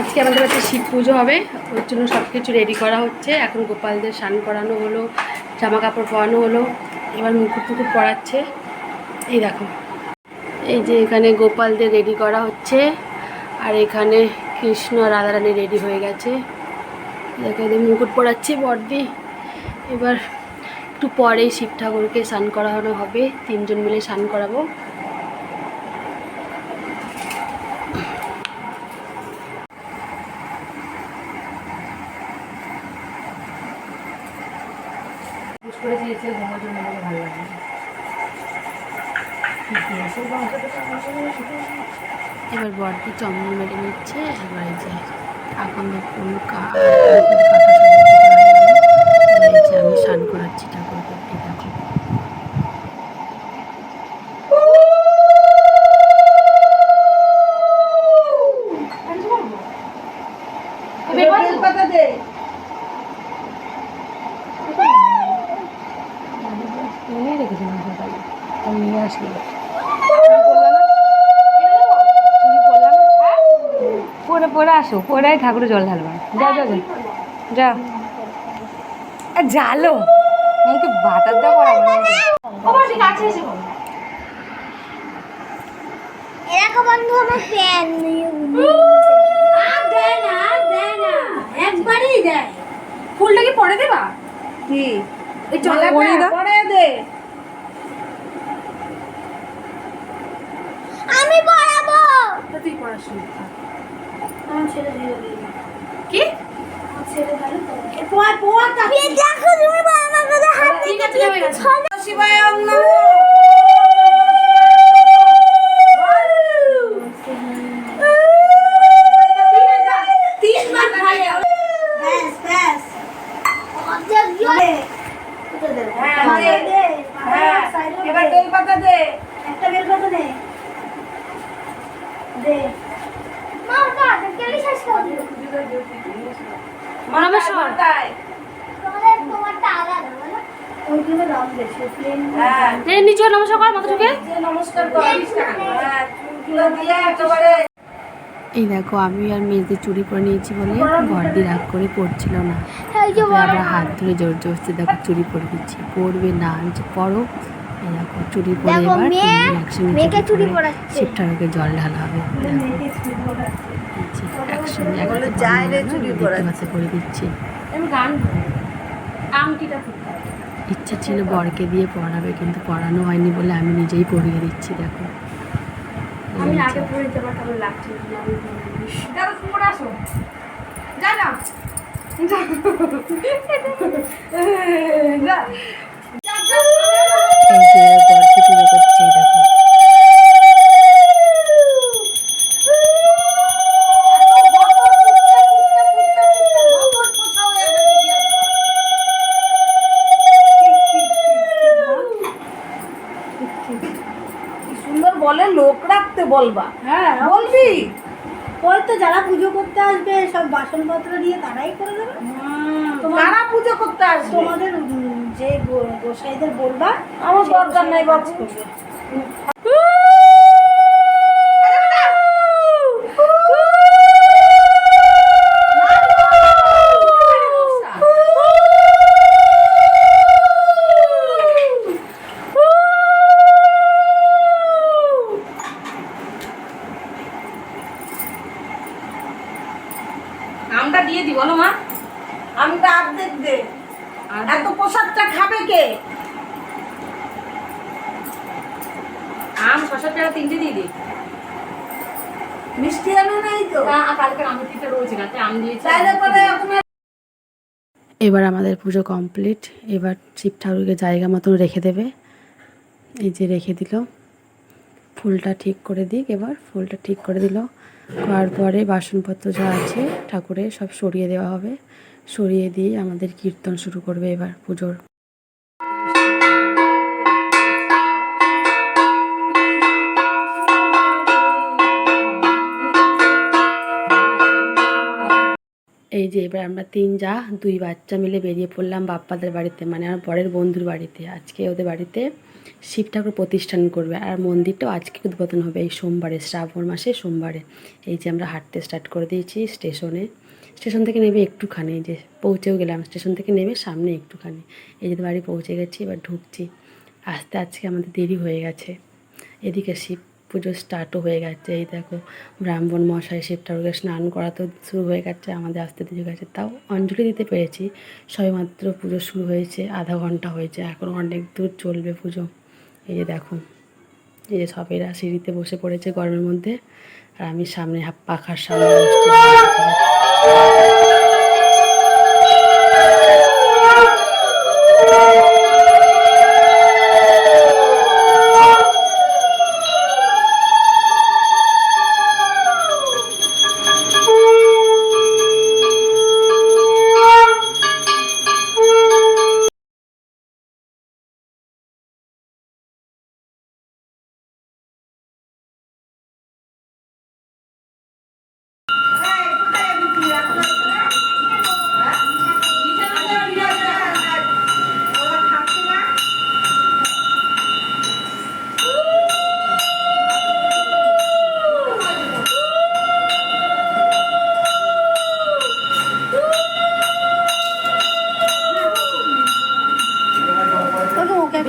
আজকে আমাদের বাড়িতে শিব পুজো হবে, ওর জন্য সব কিছু রেডি করা হচ্ছে। এখন গোপালদের স্নান করানো হলো জামা কাপড় পরানো হলো, এবার মুকুট টুকুট পরাচ্ছে। এই দেখো, এই যে এখানে গোপালদের রেডি করা হচ্ছে, আর এখানে কৃষ্ণ রাধারানী রেডি হয়ে গেছে। দেখো এদের মুকুট পরাচ্ছি বর্দি। এবার একটু পরেই শিব ঠাকুরকে স্নান করানো হবে, তিনজন মিলে স্নান করাবো। এবার বর্দি চন্দন মেরে নিচ্ছে এবার যে এখন ফুল কাটা আমি স্নান করাচ্ছি ঠাকুরকে দেখো। দে নিয়ে রেখেছি না সকালে আমি নিয়ে আসলি পরে পরে আসো পরে ঠাকুরের জল ঢালবা। যাও যাও যাও আর জালো আমাকে বাতার দাও এরকম বন্ধু আমার প্যান দেয় না দেয় না। একবারই দেয়। ফুলটা কি পরে দেবা? কি? এই চলে পরে দে পরে দে। আমি পড়াবো তুই পড়াশোনা কি? দেখো তুমি আমার কথা হাত ঠিক আছে শিবায় হ্যাঁ, দে। হ্যাঁ এবার বেলপাতা দে। একটা বেল পাতা দে। দে। হ্যাঁ। নিচে নমস্কার কর মাথা ঢুকে নমস্কার কর। হ্যাঁ এই দেখো আমি আর মেয়েদের চুরি পরে নিয়েছি বলে বর্দি রাগ করে পড়ছিল না। হাত ধরে জোর জোরতে দেখো চুরি পরে দিচ্ছি। পড়বে না আমি পড়ো দেখো চুরি পরে এবার একসঙ্গে চুরি পরে পরাচ্ছে। শিব ঠাকুরকে জল ঢালা হবে। একসঙ্গে এক বলে, হাতে যায় রে বাঁধা চুরি দেখতে পরাচ্ছে। পাচ্ছে করে দিচ্ছি। আমি গান আংটিটা ইচ্ছা ছিল বরকে দিয়ে পড়াবে কিন্তু পড়ানো হয়নি বলে আমি নিজেই পড়িয়ে দিচ্ছি দেখো। আমি। আগে পড়ে যাবার কেমন লাগছে আমি দাদা তুমি পড়ে আসো। যা না এই যে এবার বরকে পুজো করছে দেখো সুন্দর বলে লোক রাখতে বলবা। হ্যাঁ বলবি? ওই তো যারা পুজো করতে আসবে সব বাসনপত্র দিয়ে তারাই করে দেবে। কারা পুজো করতে আসবে। তোমাদের যে গোসাইদের বলবা আমার দরকার নাই বক্স বাবু কাজ করবে। আমটা দিয়ে দি বলো মা আমটা অর্ধেক দে এত প্রসাদটা খাবে কে টাকা তিনটে দিয়ে দিই। মিষ্টি আনো নাই তো? কালকে রয়েছে রাতে আম দিয়েছি। এবার আমাদের পুজো কমপ্লিট। এবার শিব ঠাকুরকে জায়গা মতন রেখে দেবে। এই যে রেখে দিল। ফুলটা ঠিক করে দিক এবার। ফুলটা ঠিক করে দিল। করার পরে বাসনপত্র যা আছে ঠাকুরের সব সরিয়ে দেওয়া হবে। সরিয়ে দিয়ে আমাদের কীর্তন শুরু করবে এবার পুজোর। যে এবার আমরা তিন যা, দুই বাচ্চা মিলে বেরিয়ে পড়লাম বাপ্পাদের বাড়িতে মানে আমার বরের বন্ধুর বাড়িতে। আজকে ওদের বাড়িতে শিব ঠাকুর প্রতিষ্ঠান করবে। আর মন্দিরটাও আজকে উদ্বোধন হবে এই সোমবারে, শ্রাবণ মাসে সোমবারে। এই যে আমরা হাঁটতে স্টার্ট করে দিয়েছি স্টেশনে। স্টেশন থেকে নেমে একটুখানি যে পৌঁছেও গেলাম। স্টেশন থেকে নেমে সামনে একটুখানি। এই যে বাড়ি পৌঁছে গেছি, এবার ঢুকছি। আসতে, আজকে আমাদের দেরি হয়ে গেছে। এদিকে শিব পুজো স্টার্টও হয়ে গেছে। এই দেখো, ব্রাহ্মণ মশাই শিব ঠাকুরকে স্নান করা তো শুরু হয়ে গেছে, আমাদের আসতে দেরি গেছে। তাও অঞ্জলি দিতে পেরেছি সবেমাত্র পুজো শুরু হয়েছে, আধা ঘণ্টা হয়েছে, এখন অনেক দূর চলবে পুজো। এই যে দেখো, এই যে সবেরা সিঁড়িতে বসে পড়েছে গরমের মধ্যে, আর আমি সামনে পাখার সামনে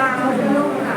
Ah, não.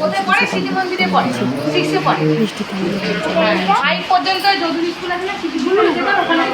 কোথায় পড়ে শিশু মন্দিরে পড়ে সিক্সে পড়ে মিষ্টি পর্যন্ত যদুর স্কুল আছে না? সিটি ওখানে।